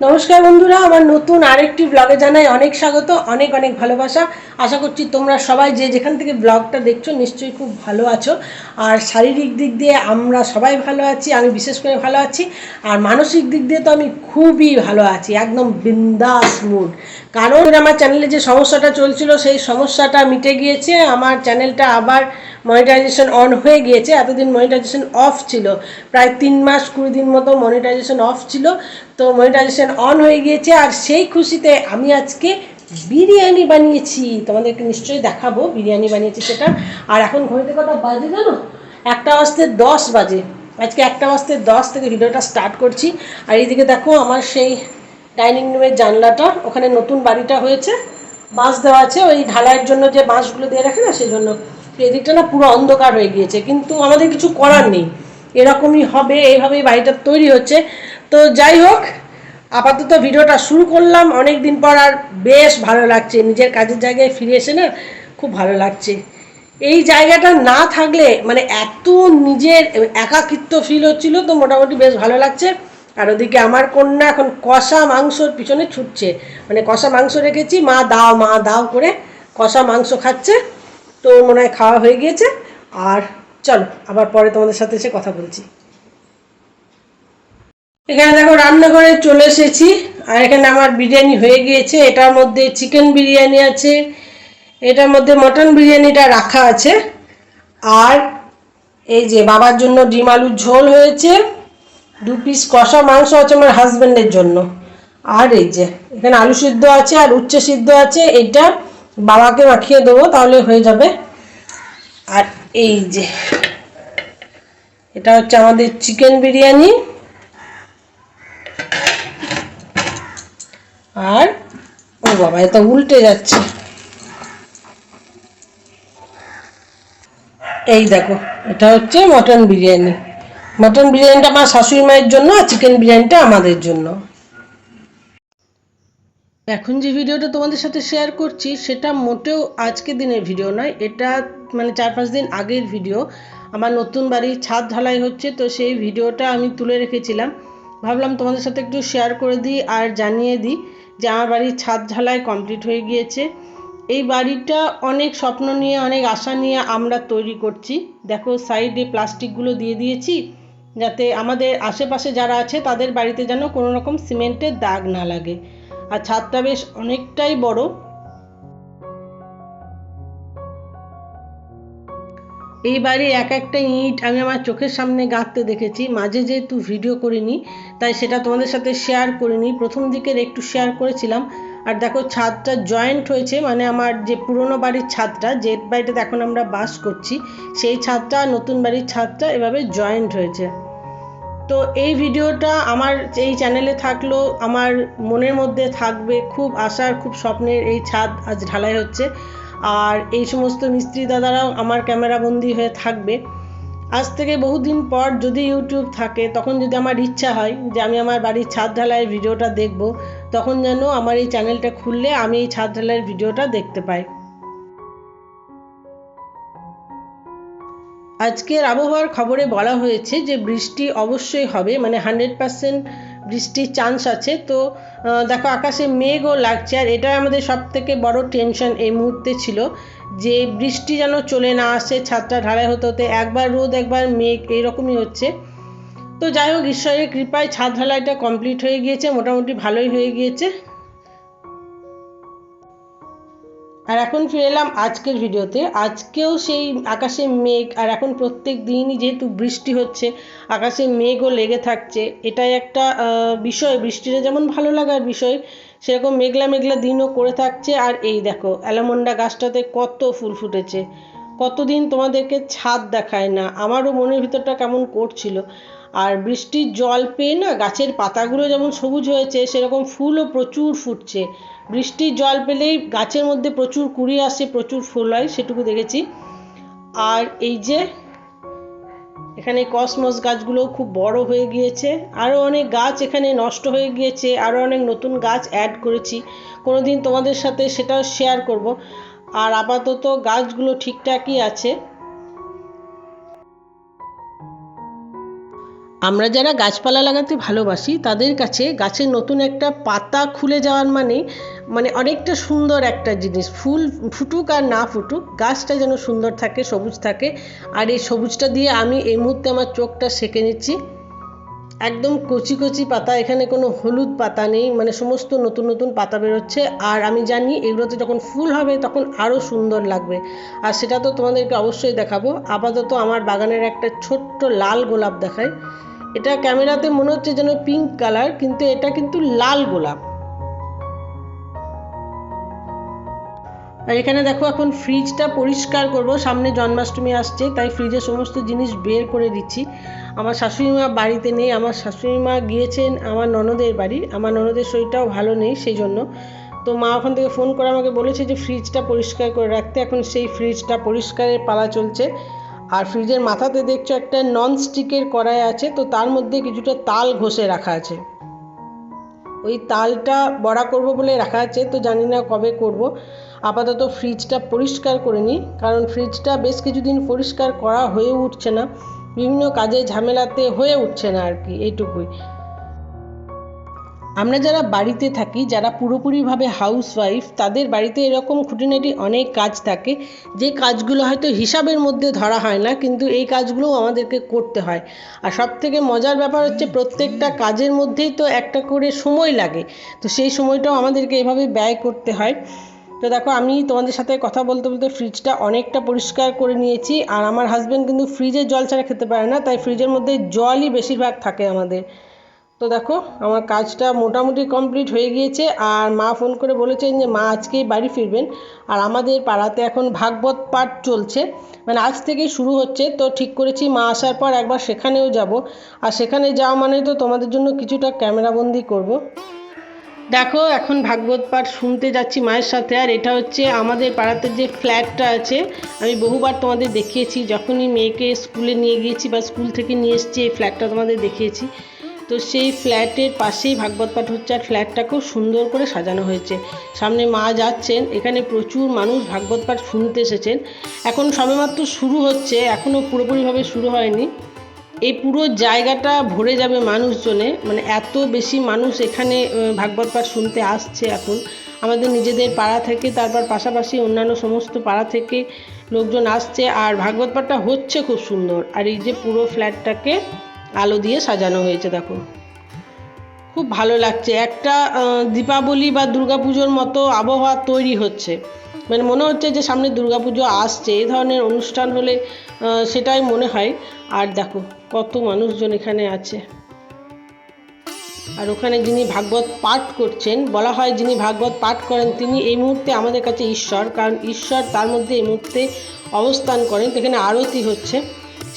নমস্কার বন্ধুরা আমার নতুন আরেকটি ব্লগে জানাই অনেক স্বাগত অনেক অনেক ভালোবাসা। আশা করছি তোমরা সবাই যে যেখান থেকে ব্লগটা দেখছ নিশ্চয়ই খুব ভালো আছো। আর শারীরিক দিক দিয়ে আমরা সবাই ভালো আছি, আমি বিশেষ করে ভালো আছি। আর মানসিক দিক দিয়ে তো আমি খুবই ভালো আছি, একদম বিন্দাস মুড কারণ আমার চ্যানেলে যে সমস্যাটা চলছিল, সেই সমস্যাটা মিটে গিয়েছে। আমার চ্যানেলটা আবার মনিটাইজেশন অন হয়ে গিয়েছে। এতদিন মনিটাইজেশন অফ ছিল। প্রায় তিন মাস, কুড়ি দিন মতো মনিটাইজেশন অফ ছিল। তো মনিটাইজেশন অন হয়ে গিয়েছে। আর সেই খুশিতে আমি আজকে বিরিয়ানি বানিয়েছি। তোমাদেরকে নিশ্চয়ই দেখাবো, বিরিয়ানি বানিয়েছি সেটা। আর এখন ঘড়িতে কটা বাজে জানো? একটা বাজতে দশ বাজে। আজকে একটা বাজতে দশ থেকে ভিডিওটা স্টার্ট করছি। আর এইদিকে দেখো আমার সেই ডাইনিং রুমের জানলাটা, ওখানে নতুন বাড়িটা হয়েছে। বাঁশ দেওয়া আছে, ওই ঢালাইয়ের জন্য যে বাঁশগুলো দিয়ে রাখে না সেই জন্য এদিকটা না পুরো অন্ধকার হয়ে গিয়েছে, কিন্তু আমাদের কিছু করার নেই। এরকমই হবে, এইভাবেই বাড়িটা তৈরি হচ্ছে। তো যাই হোক আপাতত ভিডিওটা শুরু করলাম। অনেক দিন পর আর বেশ ভালো লাগছে। নিজের কাজের জায়গায় ফিরে এসে না খুব ভালো লাগছে। এই জায়গাটা না থাকলে মানে এত নিজের একাকিত্ব ফিল হচ্ছিল তো মোটামুটি বেশ ভালো লাগছে। আর ওদিকে আমার কন্যা এখন কষা মাংসর পিছনে ছুটছে। মানে কষা মাংস রেখেছি, মা দাও মা দাও করে কষা মাংস খাচ্ছে। তো মনে হয় খাওয়া হয়ে গিয়েছে। আর চলো, আবার পরে তোমাদের সাথে এসে কথা বলছি। এখানে দেখো রান্নাঘরে চলে এসেছি, আর এখানে আমার বিরিয়ানি হয়ে গিয়েছে। এটার মধ্যে চিকেন বিরিয়ানি আছে, এটার মধ্যে মটন বিরিয়ানিটা রাখা আছে। আর এই যে বাবার জন্য ডিম আলুর ঝোল হয়েছে, দু পিস কষা মাংস আছে আমার হাজব্যান্ডের জন্য। আর এই যে, এখানে আলু সিদ্ধ আছে আর উচ্ছে সিদ্ধ আছে, এটা বাবাকে মাখিয়ে দেবো, তাহলে হয়ে যাবে। আর এই যে, এটা হচ্ছে আমাদের চিকেন বিরিয়ানি। আর ও বাবা এ তো উল্টে যাচ্ছে। এই দেখো, এটা হচ্ছে মটন বিরিয়ানি। মটন বিরিয়ানিটা আমার শাশুড়ি মায়ের জন্য আর চিকেন বিরিয়ানিটা আমাদের জন্য। এখন যে ভিডিওটা তোমাদের সাথে শেয়ার করছি, সেটা মোটেও আজকের দিনের ভিডিও নয়, এটা মানে চার পাঁচ দিন আগের ভিডিও আমার নতুন বাড়ির ছাদ ঢালাই হচ্ছে, তো সেই ভিডিওটা আমি তুলে রেখেছিলাম। ভাবলাম তোমাদের সাথে একটু শেয়ার করে দিই আর জানিয়ে দিই। আমার বাড়ির ছাদ ঢালাই কমপ্লিট হয়ে গিয়েছে। এই বাড়িটা অনেক স্বপ্ন নিয়ে, অনেক আশা নিয়ে আমরা তৈরি করছি। দেখো, সাইডে প্লাস্টিকগুলো দিয়ে দিয়েছি যাতে আমাদের আশেপাশে যারা আছে, তাদের বাড়িতে যেন কোনো রকম সিমেন্টের দাগ না লাগে। আর ছাদটা বেশ অনেকটাই বড়। এই বাড়ির এক একটা ইট আমি আমার চোখের সামনে গাঁথতে দেখেছি। মাঝে যেহেতু ভিডিও করিনি, তাই সেটা তোমাদের সাথে শেয়ার করিনি। প্রথম দিকের একটু শেয়ার করেছিলাম। আর দেখো, ছাদটা জয়েন্ট হয়েছে মানে আমার যে পুরনো বাড়ির ছাদটা, যে বাড়িটাতে এখন আমরা বাস করছি, সেই ছাদটা নতুন বাড়ির ছাদটা এভাবে জয়েন্ট হয়েছে। তো এই ভিডিওটা আমার এই চ্যানেলে থাকল, আমার মনের মধ্যে থাকবে, খুব আশার খুব স্বপ্নের এই ছাদ আজ ঢালাই হচ্ছে। আর এই সমস্ত মিস্ত্রি দাদারাও আমার ক্যামেরা বন্দি হয়ে থাকবে। আজ থেকে বহুদিন পর যদি ইউটিউব থাকে, তখন যদি আমার ইচ্ছা হয় যে আমি আমার বাড়ির ছাদ ঢালাইয়ের ভিডিওটা দেখব, তখন যেন আমার এই চ্যানেলটা খুললে আমি এই ছাদ ঢালাইয়ের ভিডিওটা দেখতে পাই। আজকের আবহাওয়ার খবরে বলা হয়েছে যে বৃষ্টি অবশ্যই হবে মানে হান্ড্রেড পার্সেন্ট বৃষ্টির চান্স আছে। তো দেখো আকাশে মেঘও লাগছে আর এটাই আমাদের সব থেকে বড় টেনশন এই মুহূর্তে ছিল যে বৃষ্টি যেন চলে না আসে, ছাদটা ঢালাই হতে হতে একবার রোদ, একবার মেঘ, এইরকমই হচ্ছে। তো যাই হোক, ঈশ্বরের কৃপায় ছাদ ঢালাইটা কমপ্লিট হয়ে গিয়েছে, মোটামুটি ভালোই হয়ে গিয়েছে। আর এখন ফিরে এলাম আজকের ভিডিওতে। আজকেও সেই আকাশে মেঘ, আর এখন প্রত্যেক দিনই যেহেতু বৃষ্টি হচ্ছে, আকাশে মেঘও লেগে থাকছে, এটাই একটা বিষয়। বৃষ্টিটা যেমন ভালো লাগার বিষয়, সেরকম মেঘলা মেঘলা দিনও করে থাকছে। আর এই দেখো, অ্যালামন্ডা গাছটাতে কত ফুল ফুটেছে। কতদিন তোমাদেরকে ছাদ দেখায় না, আমারও মনের ভিতরটা কেমন করছিল। আর বৃষ্টির জল পেয়ে না গাছের পাতাগুলো যেমন সবুজ হয়েছে, সেরকম ফুলও প্রচুর ফুটছে। বৃষ্টির জল পেলেই গাছের মধ্যে প্রচুর কুড়ি আসে, প্রচুর ফুল হয়, সেটুকু দেখেছি। আর এই যে এখানে কসমস গাছগুলো খুব বড় হয়ে গিয়েছে। আরও অনেক গাছ এখানে নষ্ট হয়ে গিয়েছে, আরও অনেক নতুন গাছ অ্যাড করেছি। কোনো দিন তোমাদের সাথে সেটাও শেয়ার করব। আর আপাতত গাছগুলো ঠিকঠাকই আছে। আমরা যারা গাছপালা লাগাতে ভালোবাসি, তাদের কাছে গাছের নতুন একটা পাতা খুলে যাওয়ার মানে মানে অনেকটা সুন্দর একটা জিনিস। ফুল ফুটুক আর না ফুটুক, গাছটা যেন সুন্দর থাকে, সবুজ থাকে। আর এই সবুজটা দিয়ে আমি এই মুহূর্তে আমার চোখটা সেঁকে নিচ্ছি। একদম কচি কচি পাতা, এখানে কোনো হলুদ পাতা নেই মানে সমস্ত নতুন নতুন পাতা বেরোচ্ছে। আর আমি জানি এগুলোতে যখন ফুল হবে, তখন আরও সুন্দর লাগবে। আর সেটা তো তোমাদেরকে অবশ্যই দেখাবো। আপাতত আমার বাগানের একটা ছোট্ট লাল গোলাপ দেখায় এটা ক্যামেরাতে মনে হচ্ছে যেন পিঙ্ক কালার কিন্তু এটা কিন্তু লাল গোলাপ। আর এখানে দেখো এখন ফ্রিজটা পরিষ্কার করব, সামনে জন্মাষ্টমী আসছে, তাই ফ্রিজে সমস্ত জিনিস বের করে দিচ্ছি। আমার শাশুড়ি মা বাড়িতে নেই, আমার শাশুড়ি মা গিয়েছেন আমার ননদের বাড়ি, আমার ননদের শরীরটাও ভালো নেই সেই জন্য তো মা ওখান থেকে ফোন করে আমাকে বলেছে যে ফ্রিজটা পরিষ্কার করে রাখতে, এখন সেই ফ্রিজটা পরিষ্কারের পালা চলছে। আর ফ্রিজের মাথাতে দেখছ একটা নন স্টিকের কড়াই আছে, তো তার মধ্যে কিছুটা তাল ঘষে রাখা আছে। ওই তালটা বড়া করব বলে রাখা আছে, তো জানি না কবে করব। আপাতত ফ্রিজটা পরিষ্কার করে নিই, কারণ ফ্রিজটা বেশ কিছুদিন পরিষ্কার করা হয়ে উঠছে না। বিভিন্ন কাজে ঝামেলাতে হয়ে উঠছে না আর কি, এইটুকুই। আমরা যারা বাড়িতে থাকি, যারা পুরোপুরিভাবে হাউস ওয়াইফ তাদের বাড়িতে এরকম খুঁটিনাটি অনেক কাজ থাকে। যে কাজগুলো হয়তো হিসাবের মধ্যে ধরা হয় না, কিন্তু এই কাজগুলোও আমাদেরকে করতে হয়। আর সব থেকে মজার ব্যাপার হচ্ছে প্রত্যেকটা কাজের মধ্যেই তো একটা করে সময় লাগে। তো সেই সময়টাও আমাদেরকে এভাবে ব্যয় করতে হয়। তো দেখো, আমি তোমাদের সাথে কথা বলতে বলতে ফ্রিজটা অনেকটা পরিষ্কার করে নিয়েছি। আর আমার হাজব্যান্ড কিন্তু ফ্রিজের জল ছাড়া খেতে পারে না, তাই ফ্রিজের মধ্যে জলই বেশিরভাগ থাকে আমাদের। তো দেখো, আমার কাজটা মোটামুটি কমপ্লিট হয়ে গিয়েছে আর মা ফোন করে বলেছেন যে, মা, আজকেই বাড়ি ফিরবেন। আর আমাদের পাড়াতে এখন ভাগবত পাঠ চলছে। মানে আজ থেকেই শুরু হচ্ছে। তো ঠিক করেছি, মা আসার পর একবার সেখানেও যাব। আর সেখানে যাওয়া মানে তো তোমাদের জন্য কিছুটা ক্যামেরাবন্দি করব। দেখো, এখন ভাগবত পাঠ শুনতে যাচ্ছি মায়ের সাথে। আর এটা হচ্ছে আমাদের পাড়াতে যে ফ্ল্যাটটা আছে, আমি বহুবার তোমাদের দেখিয়েছি। যখনই মেয়েকে স্কুলে নিয়ে গিয়েছি বা স্কুল থেকে নিয়ে এসেছি, এই ফ্ল্যাটটা তোমাদের দেখিয়েছি। তো সেই ফ্ল্যাটের পাশেই ভাগবত পাঠ হচ্ছে আর ফ্ল্যাটটা খুব সুন্দর করে সাজানো হয়েছে। সামনে মা যাচ্ছেন, এখানে প্রচুর মানুষ ভাগবত পাঠ শুনতে এসেছেন। এখন সবেমাত্র শুরু হচ্ছে এখনও পুরোপুরিভাবে শুরু হয়নি। এই পুরো জায়গাটা ভরে যাবে মানুষজনে মানে এত বেশি মানুষ এখানে ভাগবত পাঠ শুনতে আসছে এখন। আমাদের নিজেদের পাড়া থেকে, তারপর পাশাপাশি অন্যান্য সমস্ত পাড়া থেকে লোকজন আসছে। আর ভাগবত পাঠটা হচ্ছে খুব সুন্দর। আর এই যে পুরো ফ্ল্যাটটাকে আলো দিয়ে সাজানো হয়েছে, দেখো। খুব ভালো লাগছে। একটা দীপাবলি বা দুর্গাপুজোর মতো আবহাওয়া তৈরি হচ্ছে। মানে মনে হচ্ছে যে সামনে দুর্গাপুজো আসছে, এই ধরনের অনুষ্ঠান হলে সেটাই মনে হয়। আর দেখো, কত মানুষজন এখানে আছে। আর ওখানে যিনি ভাগবত পাঠ করছেন, বলা হয় যিনি ভাগবত পাঠ করেন, তিনি এই মুহূর্তে আমাদের কাছে ঈশ্বর। কারণ ঈশ্বর তার মধ্যে এই মুহূর্তে অবস্থান করেন। এখানে আরতি হচ্ছে।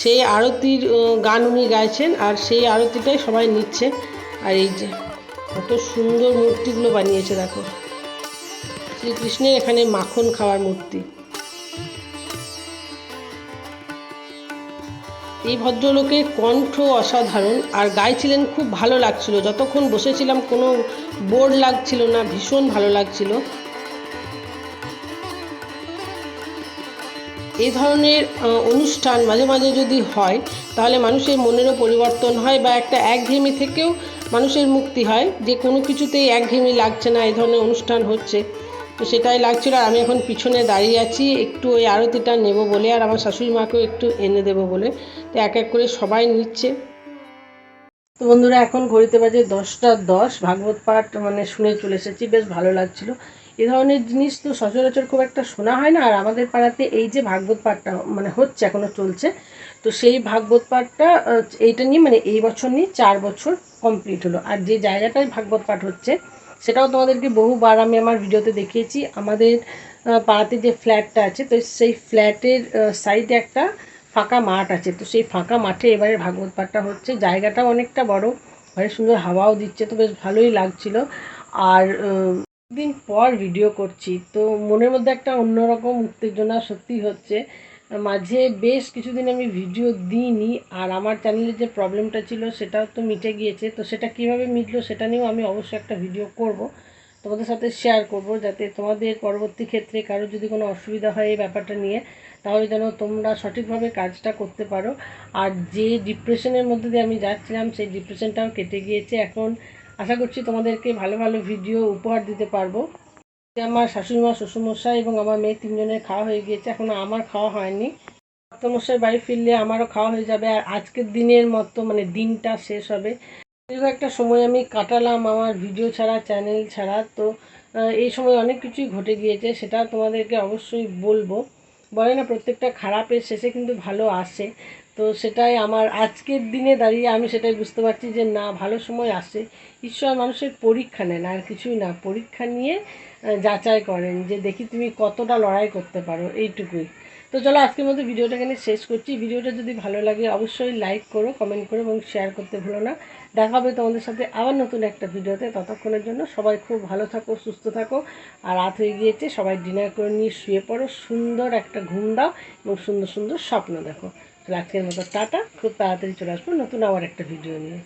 সেই আরতির গান উনি গাইছেন আর সেই আরতিটাই সবাই নিচ্ছে। আর এই যে কত সুন্দর মূর্তিগুলো বানিয়েছে, দেখো। শ্রীকৃষ্ণের এখানে মাখন খাওয়ার মূর্তি। এই ভদ্রলোকের কণ্ঠ অসাধারণ আর গাইছিলেন খুব ভালো লাগছিল। যতক্ষণ বসেছিলাম কোনো বোর লাগছিল না, ভীষণ ভালো লাগছিল। এই ধরনের অনুষ্ঠান মাঝে মাঝে যদি হয়, তাহলে মানুষের মনেরও পরিবর্তন হয় বা একটা একঘেয়েমি থেকেও মানুষের মুক্তি হয়। যে কোনো কিছুতেই একঘেয়েমি লাগছে না এই ধরনের অনুষ্ঠান হচ্ছে। তো সেটাই লাগছিল আর আমি এখন পিছনে দাঁড়িয়ে আছি। একটু ওই আরতিটা নেব বলে আর আমার শাশুড়ি মাকেও একটু এনে দেবো বলে। তো এক এক করে সবাই নিচ্ছে। তো বন্ধুরা, এখন ঘড়িতে বাজে দশটা দশ। ভাগবত পাঠ মানে শুনে চলে এসেছি। বেশ ভালো লাগছিল। এ ধরনের জিনিস তো সচরাচর খুব একটা শোনা হয় না, আর আমাদের পাড়াতে এই যে ভাগবত পাঠটা মানে হচ্ছে এখনও চলছে, তো সেই ভাগবত পাঠটা এইটা নিয়ে মানে এই বছর নিয়ে চার বছর কমপ্লিট হলো। আর যে জায়গাটায় ভাগবত পাঠ হচ্ছে, সেটাও তোমাদেরকে বহুবার আমি আমার ভিডিওতে দেখিয়েছি। আমাদের পাড়াতে যে ফ্ল্যাটটা আছে, তো সেই ফ্ল্যাটের সাইডে একটা ফাঁকা মাঠ আছে, তো সেই ফাঁকা মাঠে এবারে ভাগবত পাঠটা হচ্ছে। জায়গাটাও অনেকটা বড় অনেক সুন্দর হাওয়াও দিচ্ছে, তো বেশ ভালোই লাগছিল। আর দিন পর ভিডিও করছি। তো মনের মধ্যে একটা অন্যরকম উত্তেজনা সত্যি হচ্ছে। মাঝে বেশ কিছুদিন আমি ভিডিও দিইনি, আর আমার চ্যানেলে যে প্রবলেমটা ছিল সেটাও তো মিটে গিয়েছে। তো সেটা কীভাবে মিটলো সেটা নিয়েও আমি অবশ্যই একটা ভিডিও করব। তোমাদের সাথে শেয়ার করব যাতে তোমাদের পরবর্তী ক্ষেত্রে কারও যদি কোনো অসুবিধা হয় এই ব্যাপারটা নিয়ে, তাহলে যেন তোমরা সঠিকভাবে কাজটা করতে পারো। আর যে ডিপ্রেশনের মধ্যে দিয়ে আমি যাচ্ছিলাম, সেই ডিপ্রেশনটাও কেটে গিয়েছে। এখন আশা করছি তোমাদেরকে ভালো ভালো ভিডিও উপহার দিতে পারব। আমার শাশুড়িমা, শ্বশুরমশাই এবং আমার মেয়ে তিনজনের খাওয়া হয়ে গিয়েছে এখনও আমার খাওয়া হয়নি। মশাই বাড়ি ফিরলে আমারও খাওয়া হয়ে যাবে, আর আজকের দিনের মতো মানে দিনটা শেষ হবে। দীর্ঘ একটা সময় আমি কাটালাম আমার ভিডিও ছাড়া, চ্যানেল ছাড়া, তো এই সময় অনেক কিছুই ঘটে গিয়েছে, সেটা তোমাদেরকে অবশ্যই বলব। বলে না, প্রত্যেকটা খারাপের শেষে কিন্তু ভালো আসে। তো সেটাই আমার আজকের দিনে দাঁড়িয়ে আমি সেটাই বুঝতে পারছি যে না, ভালো সময় আসে। ঈশ্বর মানুষের পরীক্ষা নেন, আর কিছুই না। পরীক্ষা নিয়ে যাচাই করেন যে দেখি তুমি কতটা লড়াই করতে পারো এইটুকুই। তো চলো আজকের মতো ভিডিওটা এখানে শেষ করছি। ভিডিওটা যদি ভালো লাগে অবশ্যই লাইক করো কমেন্ট করো এবং শেয়ার করতে ভুলো না। দেখা হবে তোমাদের সাথে আবার নতুন একটা ভিডিওতে। ততক্ষণের জন্য সবাই খুব ভালো থাকো, সুস্থ থাকো। আর রাত হয়ে গিয়েছে, সবাই ডিনার করে নিয়ে শুয়ে পড়ো। সুন্দর একটা ঘুম দাও এবং সুন্দর সুন্দর স্বপ্ন দেখো। তাহলে আজকের মতো টাটা। খুব তাড়াতাড়ি চলে আসব নতুন আবার একটা ভিডিও নিয়ে।